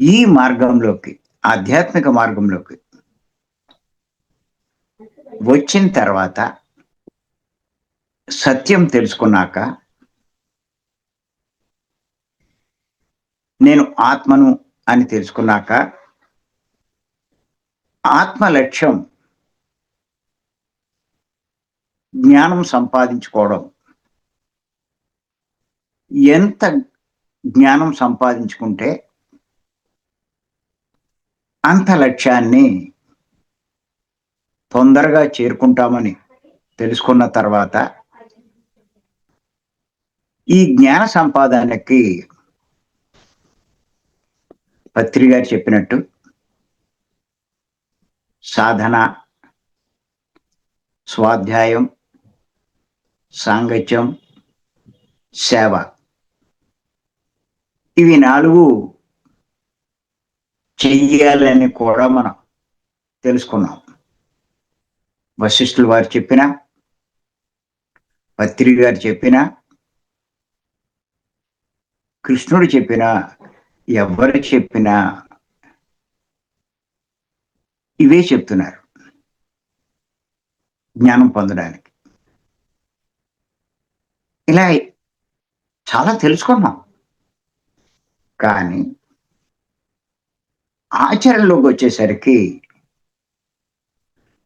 ఈ మార్గంలోకి ఆధ్యాత్మిక మార్గంలోకి వచ్చిన తర్వాత సత్యం తెలుసుకున్నాక నేను ఆత్మను అని తెలుసుకున్నాక ఆత్మ లక్ష్యం జ్ఞానం సంపాదించుకోవడం ఎంత జ్ఞానం సంపాదించుకుంటే అంత లక్ష్యాన్ని తొందరగా చేరుకుంటామని తెలుసుకున్న తర్వాత ఈ జ్ఞాన సంపాదనకి పత్రి గారు చెప్పినట్టు సాధన స్వాధ్యాయం సాంగత్యం సేవ. ఇవి నాలుగు చెయ్యాలని కూడా మనం తెలుసుకున్నాం. వశిష్ఠులు వారు చెప్పిన పత్రి గారు చెప్పిన కృష్ణుడు చెప్పిన ఎవరు చెప్పినా ఇవే చెప్తున్నారు. జ్ఞానం పొందడానికి. ఇలా చాలా తెలుసుకున్నాం. కానీ ఆచరణలోకి వచ్చేసరికి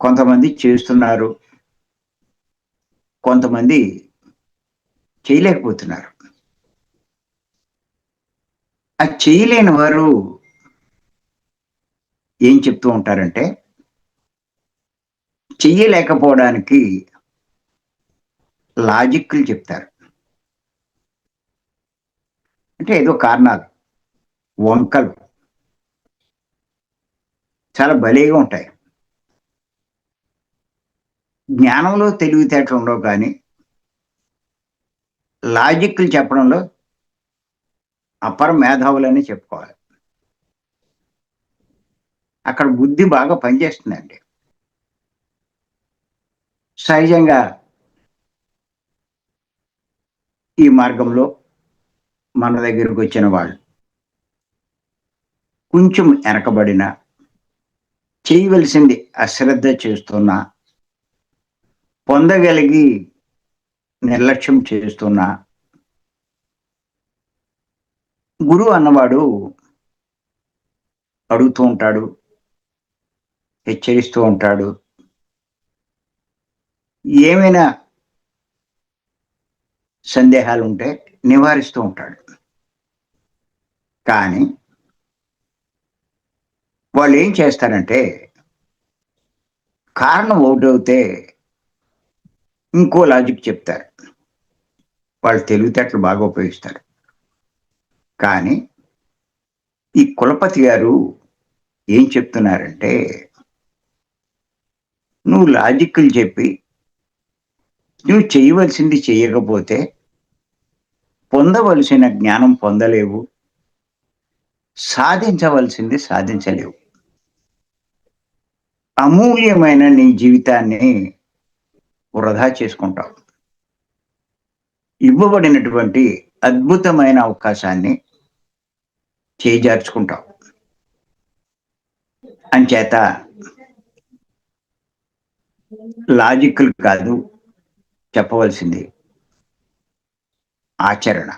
కొంతమంది చేస్తున్నారు కొంతమంది చేయలేకపోతున్నారు. ఆ చేయలేని వారు ఏం చెప్తూ ఉంటారంటే చెయ్యలేకపోవడానికి లాజిక్లు చెప్తారు. అంటే ఏదో కారణాలు వంకలు. చాలా భలేగా ఉంటాయి. జ్ఞానంలో తెలివితేటలు ఉండవు కానీ లాజిక్లు చెప్పడంలో అపర మేధావులని చెప్పుకోవాలి. అక్కడ బుద్ధి బాగా పనిచేస్తుందండి. సహజంగా ఈ మార్గంలో మన దగ్గరకు వచ్చిన వాళ్ళు కొంచెం వెనకబడిన చేయవలసింది అశ్రద్ధ చేస్తున్నా పొందగలిగి నిర్లక్ష్యం చేస్తున్నా గురువు అన్నవాడు అడుగుతూ ఉంటాడు హెచ్చరిస్తూ ఉంటాడు. ఏమైనా సందేహాలు ఉంటే నివారిస్తూ ఉంటాడు. కానీ వాళ్ళు ఏం చేస్తారంటే కారణం ఒకటవుతే ఇంకో లాజిక్ చెప్తారు. వాళ్ళు తెలివితేటలు బాగా ఉపయోగిస్తారు. కానీ ఈ కులపతి గారు ఏం చెప్తున్నారంటే నువ్వు లాజిక్లు చెప్పి నువ్వు చేయవలసింది చేయకపోతే పొందవలసిన జ్ఞానం పొందలేవు సాధించవలసింది సాధించలేవు. అమూల్యమైన నీ జీవితాన్ని వృధా చేసుకుంటావు. ఇవ్వబడినటువంటి అద్భుతమైన అవకాశాన్ని చేజార్చుకుంటావు. అంచేత లాజికల్ కాదు చెప్పవలసింది ఆచరణ.